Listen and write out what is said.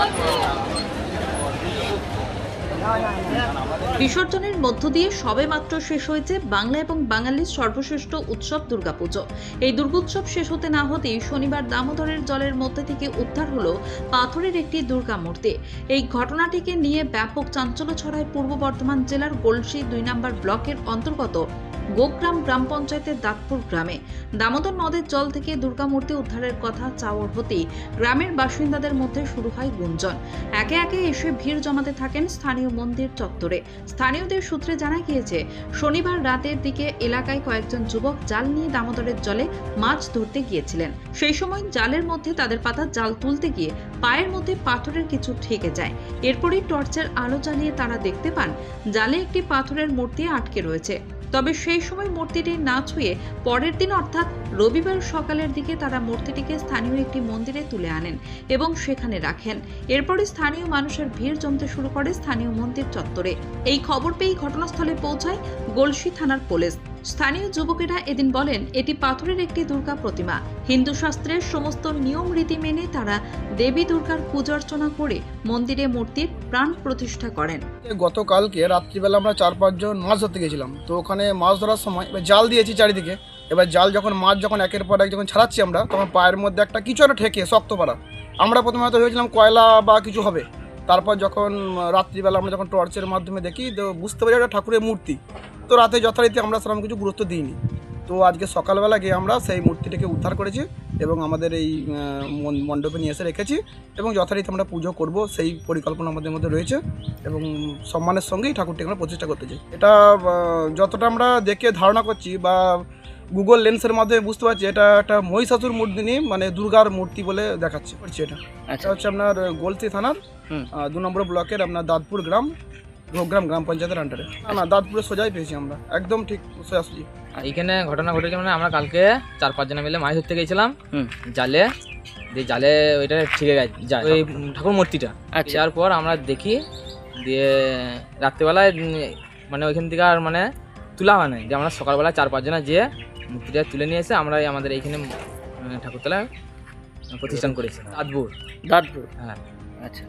Thank you. বিসর্জনের মধ্য দিয়ে সবে মাত্র শেষ হয়েছে বাংলা এবং বাঙালির সর্বশ্রেষ্ঠ উৎসব দুর্গাপুজো। এই দুর্গোৎসব শেষ হতে না হতেই শনিবার দামোদরের জলের মধ্যে থেকে উদ্ধার হলো পাথরের একটি দুর্গা মূর্তি। এই ঘটনাটিকে নিয়ে ব্যাপক চাঞ্চল্য ছড়ায় পূর্ব বর্ধমান জেলার গোলসি দুই নম্বর ব্লকের অন্তর্গত গোগ্রাম গ্রাম পঞ্চায়েতের দাঁতপুর গ্রামে। দামোদর নদের জল থেকে দুর্গা মূর্তি উদ্ধারের কথা চাওয়ার হতেই গ্রামের বাসিন্দাদের মধ্যে শুরু হয় গুঞ্জন। একে একে এসে ভিড় জমাতে থাকেন স্থানীয় মন্দির চত্বরে। স্থানীয়দের সূত্রে জানা গিয়েছে, শনিবার রাতের দিকে এলাকায় কয়েকজন যুবক জাল নিয়ে দামোদরের জলে মাছ ধরতে গিয়েছিলেন। সেই সময় জালের মধ্যে তাদের পাতা জাল তুলতে গিয়ে পায়ের মধ্যে পাথরের কিছু ঠেকে যায়। এরপরই টর্চের আলো জ্বালিয়ে তারা দেখতে পান, জালে একটি পাথরের মূর্তি আটকে রয়েছে। তবে সেই সময় মূর্তিটি না ছুঁয়ে পরের দিন অর্থাৎ রবিবার সকালের দিকে তারা মূর্তিটিকে স্থানীয় একটি মন্দিরে তুলে আনেন এবং সেখানে রাখেন। এরপরে স্থানীয় মানুষের ভিড় জমতে শুরু করে স্থানীয় মন্দির চত্বরে। এই খবর পেয়ে ঘটনাস্থলে পৌঁছায় গলসি থানার পুলিশ। স্থানীয় যুবকেরা এদিন বলেন, এটি পাথরের একটি দুর্গা প্রতিমা। হিন্দু শাস্ত্রের সমস্ত নিয়ম রীতি মেনে তারা দেবী দুর্গার পূজার্চনা করে মন্দিরে মূর্তির প্রাণ প্রতিষ্ঠা করেন। গতকালকে রাত্রিবেলা আমরা চার পাঁচজন মাছ ধরতে গেছিলাম। তো ওখানে মাছ ধরার সময় জাল দিয়েছি চারিদিকে। এবার জাল যখন, মাছ যখন একের পর এক যখন ছাড়াচ্ছি আমরা, তখন পায়ের মধ্যে একটা কিছু একটা ঠেকে শক্ত পাড়া। আমরা প্রথমে হয়তো ভেবেছিলাম কয়লা বা কিছু হবে। তারপর যখন রাত্রিবেলা আমরা যখন টর্চের মাধ্যমে দেখি, তো বুঝতে পারি একটা ঠাকুরের মূর্তি। তো রাতে যথারীতি আমরা সেরকম কিছু গুরুত্ব দিইনি। তো আজকে সকালবেলা গিয়ে আমরা সেই মূর্তিটাকে উদ্ধার করেছি এবং আমাদের এই মণ্ডপে নিয়ে এসে রেখেছি এবং যথারীতি আমরা পুজো করব সেই পরিকল্পনা আমাদের মধ্যে রয়েছে এবং সম্মানের সঙ্গেই ঠাকুরটি আমরা প্রতিষ্ঠা করতে চাই। এটা যতটা আমরা দেখে ধারণা করছি বা গুগল লেন্সের মাধ্যমে বুঝতে পারছি এটা একটা মহিষাসুর মূর্তিনি মানে দুর্গার মূর্তি বলে দেখাচ্ছে। করছি এটা এটা হচ্ছে আপনার গোলসি থানার দু নম্বর ব্লকের আপনার দাঁতপুর গ্রাম। গ্রাম গ্রাম পঞ্চায়েতের আন্ডারে না না দাঁতপুরে সোজাই পেয়েছি আমরা। একদম ঠিক সোজাসুজি আর এখানে ঘটনা ঘটেছে মানে আমরা কালকে চার পাঁচজনে মিলে মাছ ধরতে গেছিলাম। জালে দিয়ে জালে ওইটা ঠিক গেছে যায় ওই ঠাকুর মূর্তিটা। আচ্ছা। যাওয়ার পর আমরা দেখি দিয়ে রাত্রিবেলায় মানে ওইখান থেকে আর মানে তুলা মানে যে আমরা সকালবেলা চার পাঁচজনে যেয়ে মূর্তিটা তুলে নিয়ে এসে আমরা আমাদের এইখানে ঠাকুরতলা প্রতিষ্ঠান করেছি। আদপুর দাঁতপুর। হ্যাঁ। আচ্ছা।